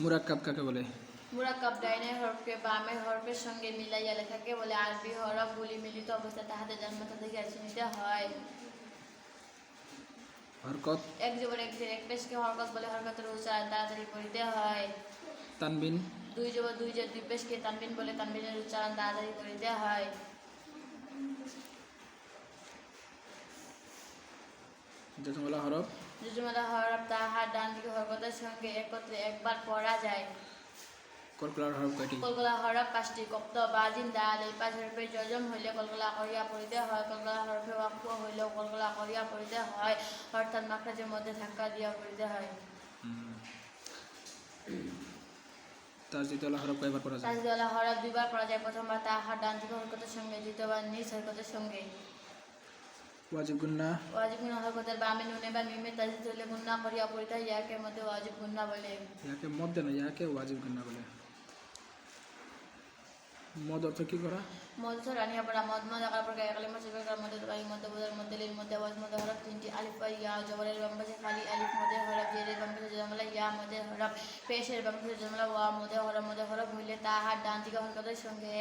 মুরাক্কাব কাকে বলে? মুরাক্কাব ডাইনের হরফকে বামের হরফের সঙ্গে মিলাইয়া লেখাকে বলে আরবি হরফগুলি মিলিত অবস্থায় তাহাদের জন্মতা থেকে চিনিতে হয়। হরকত? এক জীবন এক দিন এক পেশকে হরকত বলে হরকতের উচ্চারণ তাড়াতাড়ি করিতে হয়। তানবিন? দুই জবর দুই যে দুই পেশকে তানবিন বলে তানবিনের উচ্চারণ তাড়াতাড়ি করিতে হয়। জজমলা হরফ? যজুমালা হরফ তাহার ডান দিকে হরকতের সঙ্গে একত্রে একবার পড়া যায়। কলকলার হরফ কয়টি? কলকলা হরফ পাঁচটি। কপ্ত বাজিন দাল এই পাঁচ হরফে যজম হইলে কলকলা করিয়া পড়িতে হয় কলকলা হরফে ওয়াক্ফ হইলেও কলকলা করিয়া পড়িতে হয় অর্থাৎ মাখরাজের মধ্যে ধাক্কা দিয়া পড়িতে হয়। হুম। তাজদিদওয়ালা হরফ কয়বার পড়া যায়? তাজদওয়ালা হরফ দুইবার পড়া যায়। প্রথমবার তাহার ডান দিকে হরকতের সঙ্গে দ্বিতীয়বার নিজ হরকতের সঙ্গে। ওয়াজিব গুন্না ওয়াজিব গুণা হরকতের বামে নুনে বা মিমে তাজিদ হইলে গুন্না করিয়া পড়িতে ইয়াকে মধ্যে ওয়াজিব গুন্না বলে। ইয়াকে মধ্যে না ইয়াকে ওয়াজিব গুন্না বলে। মদ অর্থ কি করা? মধু রানিয়া পড়া মদ মদ আকার পর গায়ে কালিমা শিবের মধ্যে দোকানি আলিফ ইয়া জবরের বাম্পাশে খালি আলিফ মধ্যে হরফ জেরের বাম্পাশে জমলা ইয়া মধ্যে হরফ পেশের বাম্পাশে জমলা ওয়া মধ্যে হরফ মধ্যে হরফ হইলে তাহার ডান দিকে হরকতের সঙ্গে।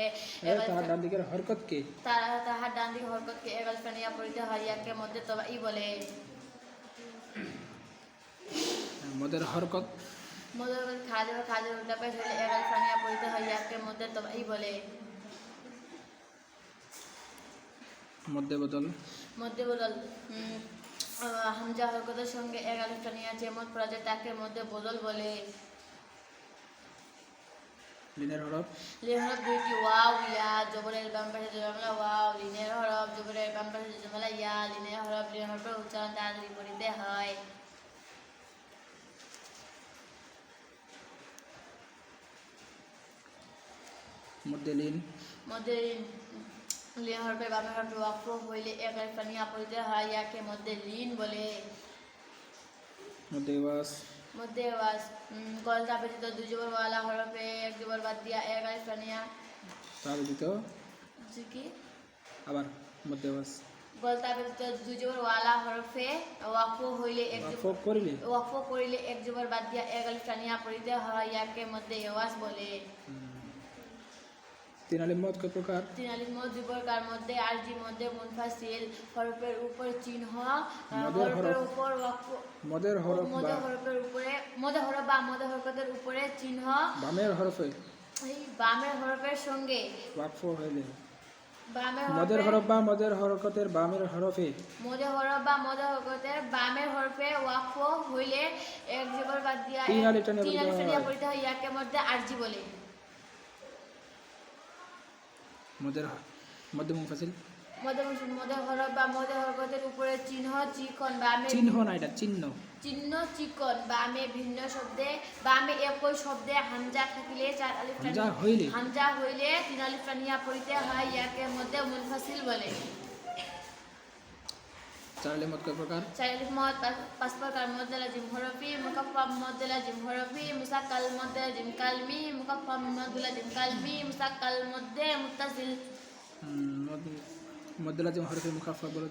তাহার ডান দিকের হরকত কে? তারা তাহার ডান দিকে হরকতকে এগাল ফেনিয়া পড়িতে হয় মধ্যে তবা ই বলে। মদের হরকত? মধ্যে খাজে বা খাজের উল্টা পেশ হইলে এগাল ফেনিয়া পড়িতে হয় মধ্যে তবা ই বলে। মধ্যে বদল? মধ্যে বদল হামজা হরকতের সঙ্গে এগারো টানিয়া যেমন পড়া যায় তাকে মধ্যে বদল বলে। লিনের হরফ? লিনের হরফ দুইটি ওয়াও ইয়া জবরের বাম পাশে জমলা ওয়াও লিনের হরফ জবরের বাম পাশে জমলা ইয়া লিনের হরফ লিনের হরফের উচ্চারণ তাড়াতাড়ি করিতে হয়। মধ্যে লিন? মধ্যে লিন। হরফে বামে হরফে ওয়াক্ফ হইলে এগারো টানিয়া পড়িতে হয় ইয়াকে মধ্যে লিন বলে। মধ্যে ওয়াস মধ্যে ওয়াস দুই জবর ওয়ালা হরফে এক জবর বাদ দিয়া এগারো টানিয়া তার দিত কি? আবার মধ্যে ওয়াস গলতা ব্যতীত দুই জবর ওয়ালা হরফে ওয়াকফ হইলে এক ওয়াকফ করিলে ওয়াকফ করিলে এক জবর বাদ দিয়া এক আলিফ টানিয়া পড়িতে হয় ইয়াকে মধ্যে এওয়াজ বলে হুম। তিন মদ কয় প্রকার? তিন আলিফ মদ দুই প্রকার মধ্যে আরজি মধ্যে মুনফাসিল হরফের উপর চিহ্ন হরফের উপর মদের হরফ মদে বা হরফের উপরে মদে হরফ বা মদে হরকতের উপরে চিহ্ন বামের হরফে এই বামের হরফের সঙ্গে। ওয়াকফ হইলে বামের মদের হরফ বা মদের হরকতের বামের হরফে মদে হরফ বা মদে হরকতের বামের হরফে ওয়াকফ হইলে এক জবর বাদ দিয়া তিন টানিয়া হয়। পড়িতে হয় ইয়াকে মধ্যে আরজি বলে। মদের মধ্যে মুফাসিল হরফ বা হরকতের উপরে চিহ্ন চিকন চিহ্ন না এটা চিহ্ন। চিহ্ন চিকন বামে ভিন্ন শব্দে বামে একই শব্দে হামজা থাকিলে চার আলিফ হামজা হইলে? হামজা হইলে তিন আলিফ টানিয়া পড়িতে হয় ইয়াকে মধ্যে মুনফাসিল বলে চার আলিম মদ কয় প্রকার চার আলিফ মদ পাঁচ- পাঁচ প্রকার? মধ্যে লাজিম হরফি মুকাফফাম মধ্যে লাজিম হরফি মুসাক্কাল মধ্যে লাজিম কালমি মুকাফফাম মধ্যে লাজিম কালমি মুসাক্কাল মধ্যে মুত্তাসিল হুম, মদ- মধ্যে লাজিম হরফে মুখাফা বলে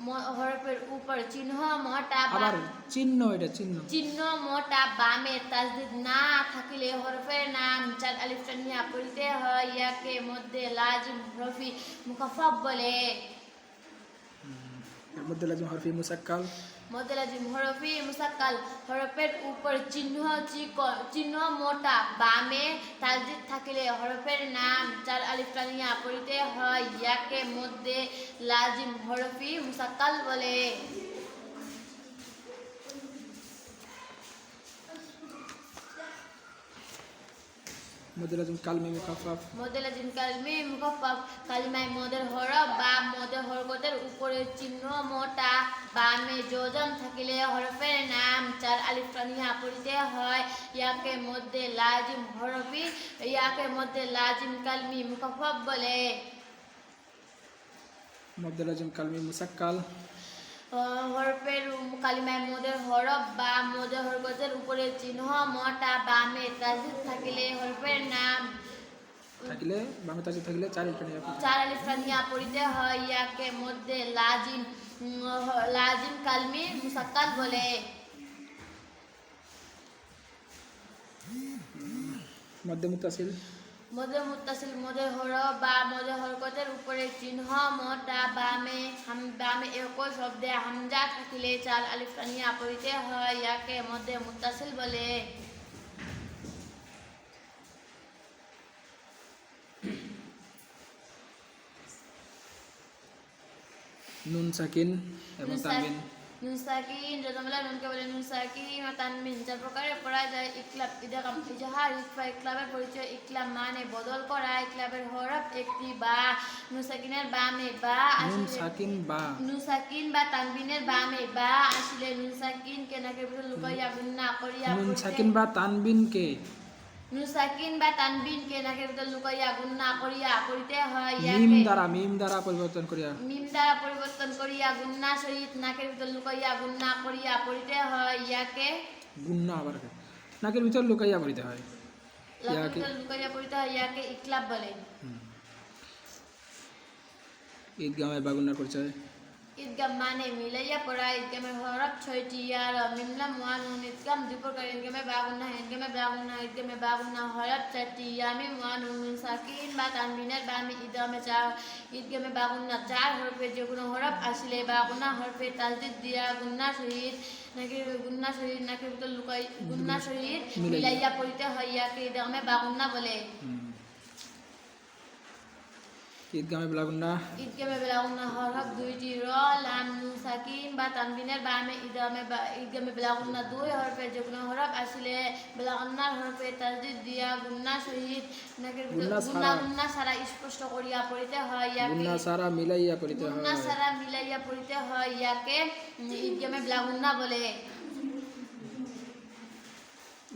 ম- হরফের উপর চিহ্ন মোটা আবার চিহ্ন এটা চিহ্ন। চিহ্ন মোটা বামে তাজদিদ না থাকিলে হরফের নাম চার আলিফ টানিয়া পড়িতে হয় ইয়াকে মধ্যে লাজিম হরফি মুখাফফ বলে। এর মধ্যে লাজিম হরফি মুসাক্কাল। মধ্যে লাজিম হরফি মুসাক্কাল। হরফের উপর চিহ্ন চিহ্ন মোটা, বামে তাজদিদ থাকিলে হরফের নাম চার আলিফ টানিয়া পড়িতে হয়। ইয়াকে মধ্যে লাজিম হরফি মুসাক্কাল বলে। মধ্যে লাজিম কালমি মুখাফাফ। মদের লাজিম কালমি মুখফফ কালিমায় মদের হরফ বা মদের হরকতের উপরে চিহ্ন মোটা বামে যোজন থাকিলে হরফের নাম চার আলিফ টানিয়া পড়িতে হয়। ইয়াকে মধ্যে লাজিম হরফি ইয়াকে মধ্যে লাজিম কালমি মুখফফ বলে। মধ্যে লাজিম কালমি মুসাক্কাল। হরফের কালিমায় মদের হরফ বা মদের হরকতের উপরে চিহ্ন মোটা বামে তাজিদ থাকিলে হরফের নাম। থাকিলে বামে তাজি থাকিলে চার নিয়ে চার আলিফ পড়িতে হয় ইয়াকে মধ্যে লাজিম লাজিম কালমি মুসাক্কাল বলে। মধ্যে মুতাসিল। মধ্যে মুত্তাসিল মধ্যে হর বা মধ্যে হরকতের উপরে চিহ্ন মটা বামে হাম বামে একই শব্দে হামজা থাকিলে চাল আলিফ টানিয়া পড়িতে হয় ইয়াকে মধ্যে মুত্তাসিল বলে। নুন সাকিন এবং তানবিন। নুন সাকিন যতবেলা নুনকে বলে নুন সাকিন ও তানবিন চার প্রকারে পড়া যায় ইকলাব ইদাকাম ইজাহার ইকফা ইকলাবের পরিচয় ইকলাব মানে বদল করা ইকলাবের হরফ একটি বা নুন সাকিনের বামে বা নুন আসলে সাকিন বা নুন সাকিন বা তানবিনের বামে বা আসলে নুন সাকিন কে নাকের ভিতর লুকাইয়া গুন্না করিয়া নুন সাকিন বা তানবিন কে নুন সাকিন বা তানবিন কে নাকের ভিতর লুকাইয়া গুন্না করিয়া পড়িতে হয় মিম ইয়াকে দ্বারা মিম দ্বারা পরিবর্তন করিয়া মিম দ্বারা পরিবর্তন করিয়া গুন্না সহিত নাকের ভিতর লুকাইয়া গুন্না করিয়া পড়িতে হয় ইয়াকে। গুন্না আবার নাকের ভিতর লুকাইয়া পড়িতে হয়। ইয়াকে। লুকাইয়া পড়িতে হয় ইয়াকে ইকলাব বলে। ঈদগামের বাগুন্নার পরিচয় ঈদগাম মানে মিলাইয়া পড়া ঈদগামের হরফ ছয়টি আর মিমলাম ওয়ান নুন ঈদগাম দুই প্রকার ঈদগামে বাগুন্না ঈদগামে বাগুন্না ঈদগামে বাগুন্না হরফ চারটি ইয়ামিম ওয়ান নুন সাকিন বা তানবিনের বামি ঈদগামে চার ঈদগামে বাগুন্না চার হরফে যে কোনো হরফ আসলে বাগুন্না হরফে তাজদিদ দিয়া গুন্না সহিত নাকি গুন্না সহিত নাকি লুকাই গুন্না সহিত মিলাইয়া। পড়িতে হয় ইয়াকে ঈদগামে বাগুন্না বলে। ঈদগামে বাগুন্না ঈদগামে বেলাগুন্না হরফ দুইটি র লাম নুন সাকিন বা তানবিনের বামে ঈদগামে ঈদগামে বেলাগুন্না দুই হরফে যে হরফ আসলে বেলাগুন্নার হরফে তাজদিদ দিয়া গুন্না সহিত গুন্না গুন্না সারা স্পষ্ট করিয়া পড়িতে হয় ইয়াকে। গুন্না সারা মিলাইয়া করিতে হয়। গুন্না সারা মিলাইয়া পড়িতে হয় ইয়াকে ঈদগামে বেলাগুন্না বলে।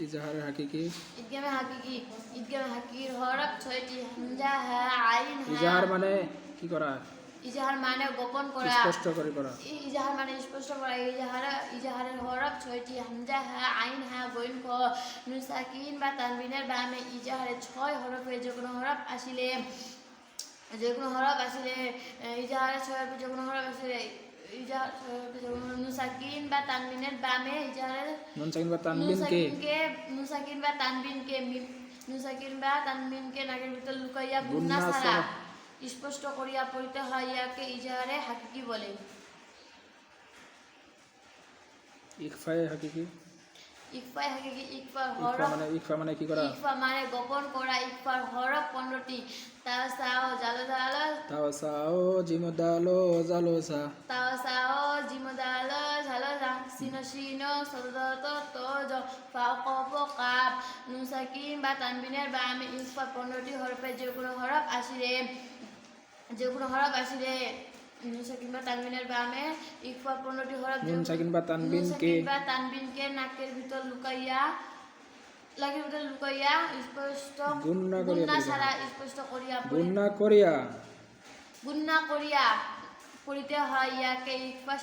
ইজাহারের হাকিকি। ঈদগামে হাকিকি ঈদগামে হাকির হরফ ছয়টি হামজা হা আইন ইজাহার হা মানে কি করা? ইজাহার মানে গোপন করা। স্পষ্ট করে করা। ইজাহার মানে স্পষ্ট করা। ইজাহার ইজাহারের হরফ ছয়টি হামজা হা আইন হা বইন খ নুন সাকিন বা তানবিনের বামে ইজাহারে ছয় হরফে যে কোনো হরফ আসিলে। যে কোনো হরফ আসিলে। ইজাহারে ছয় হরফে যে কোনো হরফ আসিলে। ইজাহার ছয় হরফে যে কোনো নুন সাকিন বা তানবিনের বামে ইজাহারের নুসাকিন বা তানবিন কে নুসাকিন বা তানবিন কে নুসাকিন বা তানবিনকে নাকের ভিতর লুকাইয়া গুন্না ছাড়া। স্পষ্ট করিয়া পড়িতে হয় ইয়াকে ইজারে হাকিকি বলে। ইকফায়ে হাকিকি। ইকফায় হাকিকি ইকফার ইকফা হরফ। মানে ইকফা মানে কি করা? ইকফা মানে গোপন করা ইকফার হরফ পনেরোটি। তাও সাও জালো জালো তাও সাও তাও সাও জিমদালো ঝালো ঝা সিনো সিনো সদত তো জ ফাও কপ কাপ নুসাকিন বা তানবিনের বা আমি ইকফা পনেরোটি হরফে যে কোনো হরফ আসিলে যে কোনো হরফ আসিলে নুসাকিন বা তানবিনের বামে ইকফা পনেরোটি হরফ নুন সাকিন বা তানবিন কে বা তানবিনকে নাকের ভিতর লুকাইয়া নাকের ভিতর লুকাইয়া স্পষ্ট গুন্না করিয়া স্পষ্ট করিয়া গুন্না করিয়া। গুন্না করিয়া পড়িতে হয় ইয়াকে ইকফা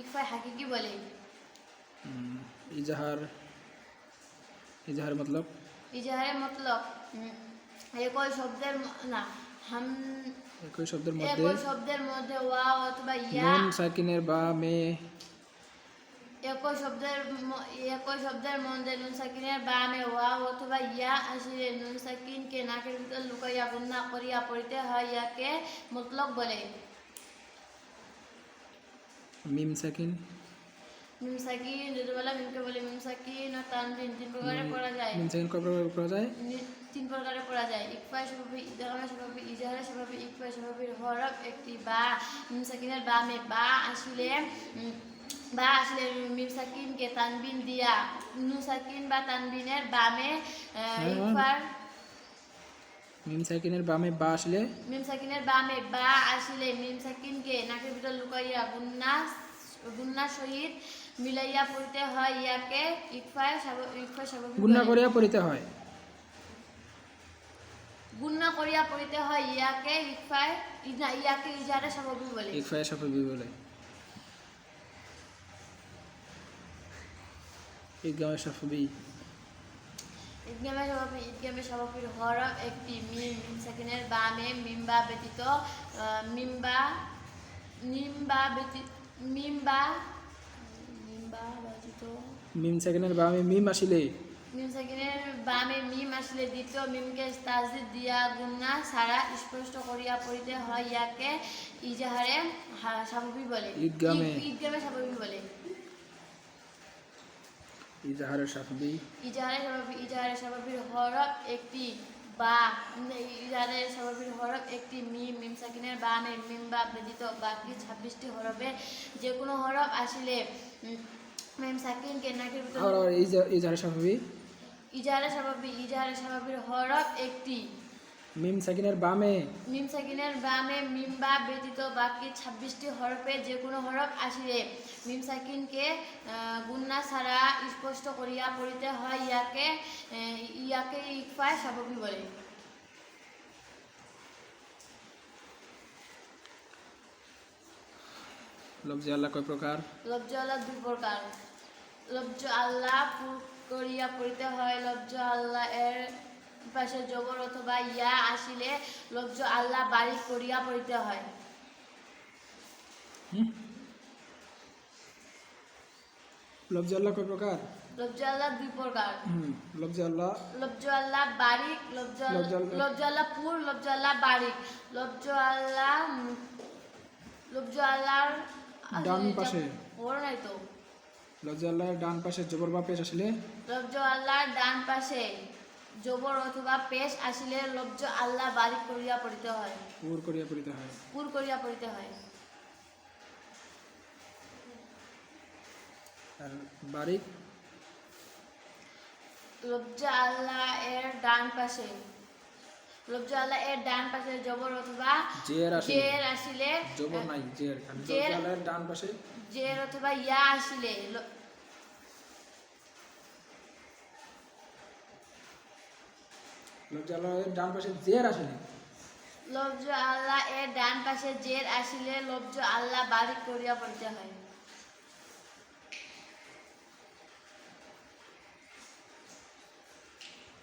ইকফা হাকিকি বলে। ইজাহার ইজাহার মতলব? ইজাহারের মতলব? একই শব্দের না হাম একই শব্দের মধ্যে। একই শব্দের মধ্যে ওয়া অথবা ইয়া। নুন সাকিনের বা মে। একই শব্দের একই শব্দের মধ্যে নুন সাকিনের বামে ওয়া অথবা ইয়া আসিলে নুন সাকিনকে নাকের ভিতর লুকাইয়া গুন্না করিয়া পড়িতে হয় ইয়াকে মতলব বলে। মিম সাকিন। মিম সাকিন যদি বলা মিমকে বলে মিম সাকিন ও তানবিন তিন প্রকারে পড়া যায়। মিম সাকিন কয় প্রকার করা যায়? তিন প্রকারে পড়া যায়। ইকফায় স্বভাবে ইদাগামে স্বভাবে ইজাহারে স্বভাবে ইকফায় স্বভাবের হরফ একটি বা। মিম সাকিনের বামে বা আসিলে বা আসলে মিম সাকিনকে তানবিন দিয়া। নু সাকিন বা তানবিনের বামে ইকফার মিম সাকিনের বামে বা আসলে? মিম সাকিনের বামে বা আসিলে মিম সাকিনকে নাকের ভিতর লুকাইয়া গুন্না গুন্না সহিত মিলাইয়া পড়িতে হয় ইয়াকে ইকফায় ইকফায় স্বাভাবিক করিয়া পড়িতে হয়। গুণনা করিয়া পড়িতে হয় ইয়াকে ইকফায় ইয়াকে ইজারে স্বাভাবিক বলে। ইকফায়ে সাফাবি বলে। ইদগামে স্বাভাবিক ইদগামে স্বাভাবিক হরফ একটি মিম মিম সেকেন্ডের বামে মিম্বা ব্যতীত মিম্বা নিম্বা ব্যতীত মিম্বা মিম সাকিনের বামে মিম আসিলে। মিম সাকিনের বামে মিম আসলে দ্বিতীয় মিমকে তাজদিদ দিয়া গুন্না সারা স্পষ্ট করিয়া পড়িতে হয় ইয়াকে ইজাহারে স্বাভাবিক বলে। ঈদগামে। ঈদ- ঈদগামে স্বাভাবিক বলে। ইজাহারের সাফবি ইজাহারে স্বাভাবিক ইজাহারে স্বাভাবিক হরফ একটি বা ইজাহারে স্বাভাবিক হরফ একটি মিম মিম সাকিনের বামে মিম বা ব্যতীত বাকি ছাব্বিশটি হরফে যে কোনো হরফ আসলে উম, মিম সাকিনকে নাকের ভিতর আবার ইজা- ইজাহারের সাফবি ইজাহারে স্বাভাবিক ইজাহারে স্বাভাবিক হরফ একটি। মিম সাকিনের বামে। মিম সাকিনের বামে মিম বা ব্যতীত বাকি ছাব্বিশটি হরফে যে কোনো হরফ আসিলে মিম সাকিনকে আহ, গুন্না ছাড়া স্পষ্ট করিয়া পড়িতে হয় ইয়াকে আহ, ইয়াকে ইকফায় স্বাভাবিক বলে। লফজি আল্লাহ কয় প্রকার লব্জ আল্লাহ দুই প্রকার লব্জ আল্লাহ করিয়া পড়িতে হয় লব্জ আল্লাহ এর পাশে জবর অথবা ইয়া আসিলে লব্জ আল্লাহ বাড়ি করিয়া পড়িতে হয়? লফজি আল্লাহ কয় প্রকার লব্জ আল্লাহ দুই প্রকার লফজি আল্লাহ লব্জ আল্লাহ বারিক লব্জ লব্জ আল্লাহ- পুর লব্জ আল্লাহ বারিক লব্জ আল্লাহ লব্জ আল্লাহর ডান পাশে। বড় নাই তো। লফজি আল্লাহর ডান পাশে জবর বা পেশ আসলে? লব্জ আল্লাহর ডান পাশে জবর অথবা পেশ আসিলে লব্জ আল্লাহ বারিক করিয়া পড়িতে হয়। পুর করিয়া পড়িতে হয়। পুর করিয়া পড়িতে হয়। আর বারিক? লব্জ আল্লাহ এর ডান পাশে। লব্জ আল্লাহ এর ডান পাশে জবর অথবা জের আসিলে। জবর নাই জের। আর লফজি ডান পাশে। জের অথবা ইয়া আসিলে ল- লফজি ডান পাশে জের আসলে লব্জ আল্লাহ এর ডান পাশে জের আসিলে লব্জ আল্লাহ বারিক করিয়া পড়তে হয়।